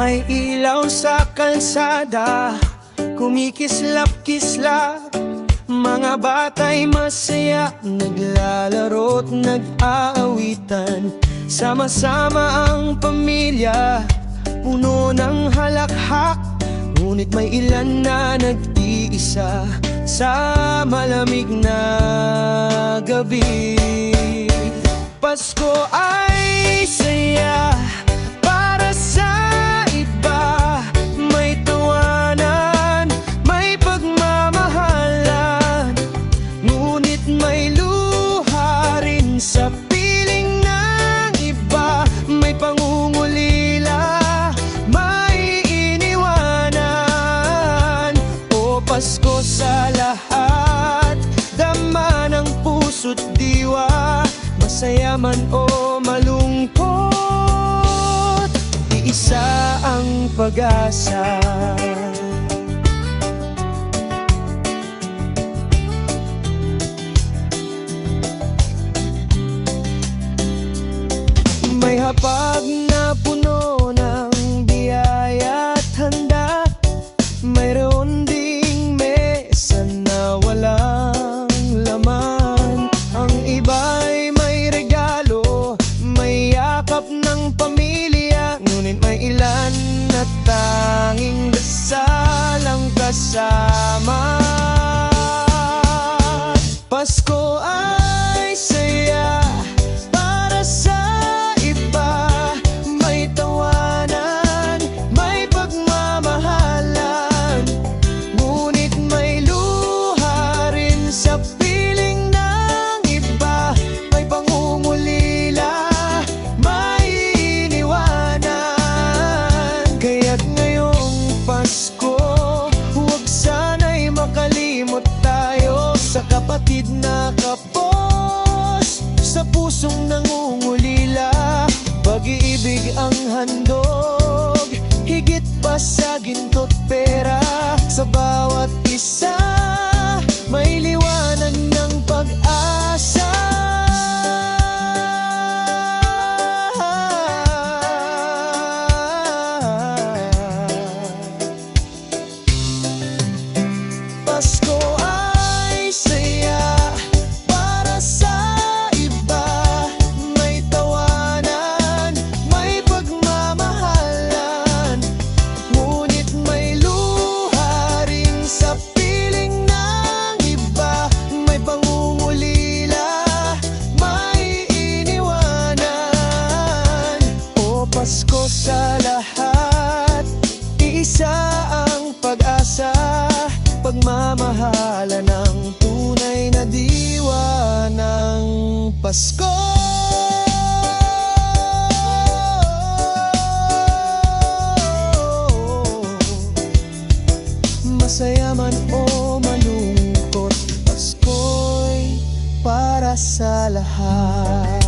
May ilaw sa kalsada Kumikislap-kislap. Mga batay masaya Naglalaro't nag-aawitan. Sama-sama ang pamilya Puno ng halakhak. Ngunit may ilan na nag-iisa Sa malamig na gabi. Pasko ay saya Pasko sa lahat, dama ng puso't diwa. Masaya man o malungkot Iisa ang pag-asa pusong nangungulila Pag-ibig ang handog. Higit pa sa ginto't pera Sa bawat isa Pasko. Masaya man o malungkot Pasko'y para sa lahat